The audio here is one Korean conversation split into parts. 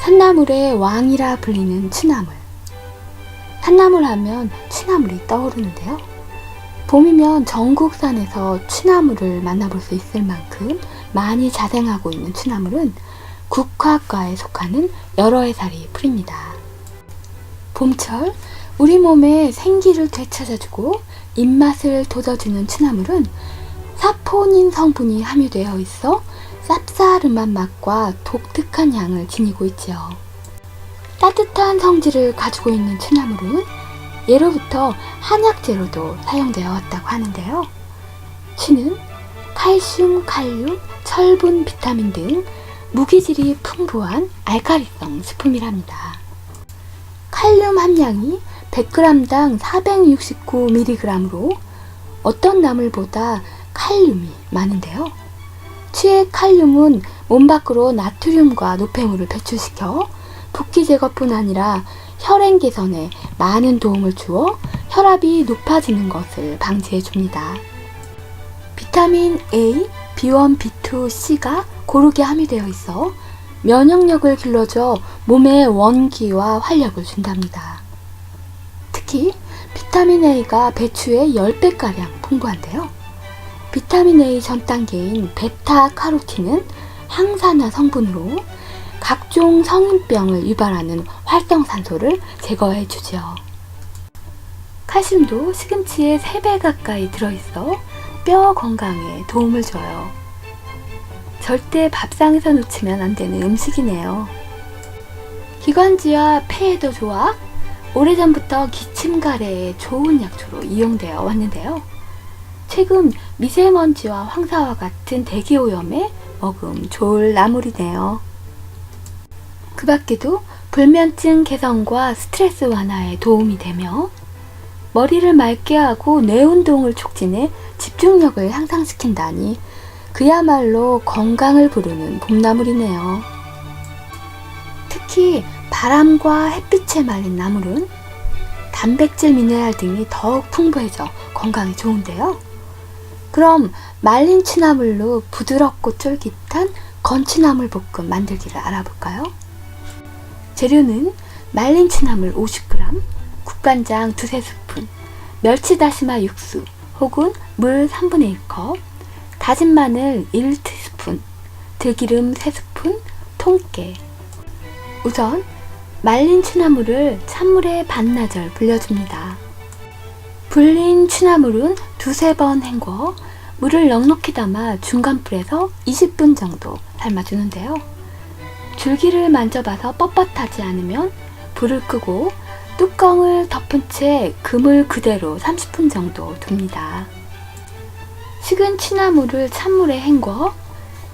산나물의 왕이라 불리는 취나물. 산나물 하면 취나물이 떠오르는데요. 봄이면 전국산에서 취나물을 만나볼 수 있을 만큼 많이 자생하고 있는 취나물은 국화과에 속하는 여러 해살이 풀입니다. 봄철 우리 몸에 생기를 되찾아주고 입맛을 돋워주는 취나물은 사포닌 성분이 함유되어 있어 쌉싸름한 맛과 독특한 향을 지니고 있지요. 따뜻한 성질을 가지고 있는 취나물은 예로부터 한약재로도 사용되어 왔다고 하는데요. 취는 칼슘, 칼륨, 철분, 비타민 등 무기질이 풍부한 알카리성 식품이랍니다. 칼륨 함량이 100g당 469mg으로 어떤 나물보다 칼륨이 많은데요. 취의 칼륨은 몸 밖으로 나트륨과 노폐물을 배출시켜 붓기 제거뿐 아니라 혈행 개선에 많은 도움을 주어 혈압이 높아지는 것을 방지해 줍니다. 비타민 A, B1, B2, C가 고르게 함유되어 있어 면역력을 길러줘 몸에 원기와 활력을 준답니다. 특히 비타민 A가 배추의 10배가량 풍부한데요. 비타민 A 전 단계인 베타 카로틴은 항산화 성분으로 각종 성인병을 유발하는 활성산소를 제거해 주죠. 칼슘도 시금치에 3배 가까이 들어있어 뼈 건강에 도움을 줘요. 절대 밥상에서 놓치면 안 되는 음식이네요. 기관지와 폐에도 좋아 오래전부터 기침 가래에 좋은 약초로 이용되어 왔는데요. 최근 미세먼지와 황사와 같은 대기 오염에 먹음 좋을 나물이네요. 그 밖에도 불면증 개선과 스트레스 완화에 도움이 되며 머리를 맑게 하고 뇌 운동을 촉진해 집중력을 향상시킨다니 그야말로 건강을 부르는 봄나물이네요. 특히 바람과 햇빛에 말린 나물은 단백질, 미네랄 등이 더욱 풍부해져 건강에 좋은데요. 그럼 말린 취나물로 부드럽고 쫄깃한 건취나물 볶음 만들기를 알아볼까요? 재료는 말린 취나물 50g, 국간장 두세 스푼, 멸치 다시마 육수 혹은 물 3분의 1컵, 다진 마늘 1티스푼, 들기름 3스푼, 통깨. 우선 말린 취나물을 찬물에 반나절 불려줍니다. 불린 취나물은 두세 번 헹궈 물을 넉넉히 담아 중간불에서 20분 정도 삶아주는데요. 줄기를 만져봐서 뻣뻣하지 않으면 불을 끄고 뚜껑을 덮은 채 그물 그대로 30분 정도 둡니다. 식은 취나물을 찬물에 헹궈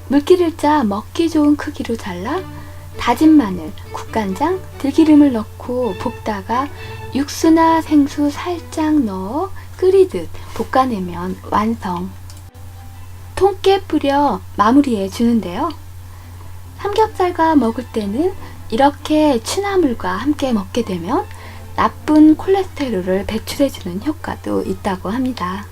물기를 짜 먹기 좋은 크기로 잘라 다진 마늘, 국간장, 들기름을 넣고 볶다가 육수나 생수 살짝 넣어 끓이듯 볶아내면 완성. 통깨 뿌려 마무리해 주는데요. 삼겹살과 먹을 때는 이렇게 취나물과 함께 먹게 되면 나쁜 콜레스테롤을 배출해주는 효과도 있다고 합니다.